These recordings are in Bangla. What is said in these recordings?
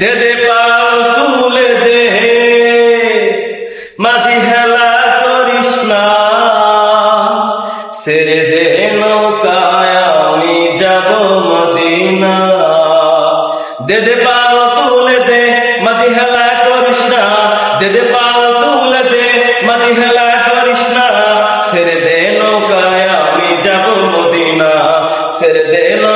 দে দে পাল তুলে দে। মাঝি হেলা করিস না। সেরে দে নৌকায়, আমি যাব মদিনা। দে দে পাল তুলে দে, মাঝি হেলা করিস না। দে দে পাল তুলে দে, মাঝি হেলা করিস না। সেরে দে নৌকায়, আমি যাব মদিনা। সেরে দে নৌকায়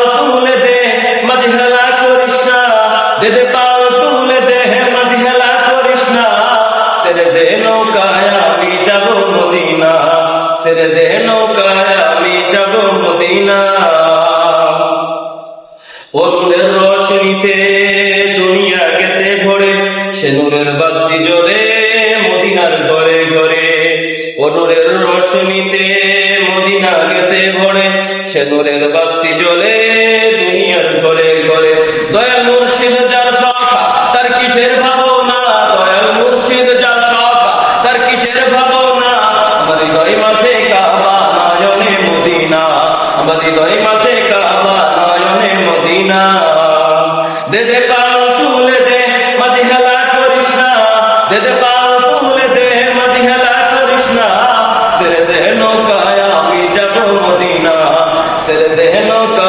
সেরে দেহ নৌকায় আমি যাব মদিনা অরুণের রোশনীতে দুনিয়া গেছে ভরে, সে নূরের বাতি জ্বলে মদিনার ঘরে ঘরে। অরুণের রোশনীতে মদিনা গেছে ভরে, সে নূরের বাতি জ্বলে হৃদয় মাঝে কাবা নয়নে মদিনা। দে দে পাল তুলে দে মাঝি হেলা করিস না। দে দে পাল তুলে দে মাঝি হেলা করিস না। সেরে দে নৌকায় নৌকা